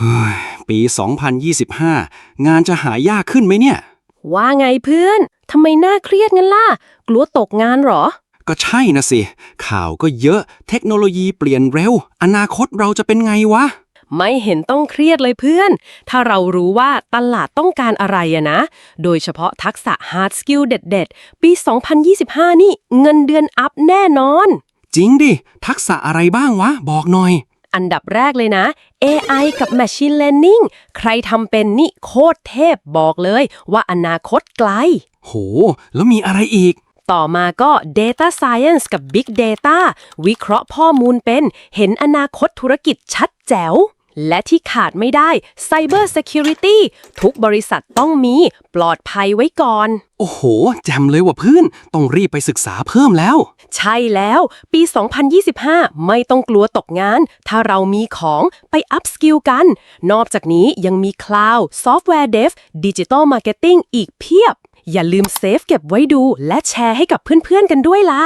เฮ้ยปี 2025 งานจะหายากขึ้นไหมเนี่ย ว่าไงเพื่อนทำไมน่าเครียดงั้นล่ะ กลัวตกงานเหรอ ก็ใช่นะสิ ข่าวก็เยอะ เทคโนโลยีเปลี่ยนเร็ว อนาคตเราจะเป็นไงวะ ไม่เห็นต้องเครียดเลยเพื่อน ถ้าเรารู้ว่าตลาดต้องการอะไรอะนะ โดยเฉพาะทักษะ hard skill เด็ด ๆ ปี 2025 นี่เงินเดือนอัพแน่นอน จริงดิ ทักษะอะไรบ้างวะ บอกหน่อย อันดับแรกเลยนะ AI กับ Machine Learning ใครทำเป็นนี่โคตรเทพบอกเลยว่าอนาคตไกล โห แล้วมีอะไรอีก ต่อมาก็ Data Science กับ Big Data วิเคราะห์ข้อมูลเป็น เห็นอนาคตธุรกิจชัดแจ๋ว และที่ขาดไม่ได้ Cyber Security ทุกบริษัทต้องมีปลอดภัยไว้ก่อน โอ้โห แจมเลยว่ะเพื่อน ต้องรีบไปศึกษาเพิ่มแล้ว ใช่แล้ว ปี 2025 ไม่ต้องกลัวตกงาน ถ้าเรามีของไปอัพสกิลกัน นอกจากนี้ยังมี Cloud Software Dev Digital Marketing อีกเพียบ อย่าลืมเซฟเก็บไว้ดู และแชร์ให้กับเพื่อนๆกันด้วยล่ะ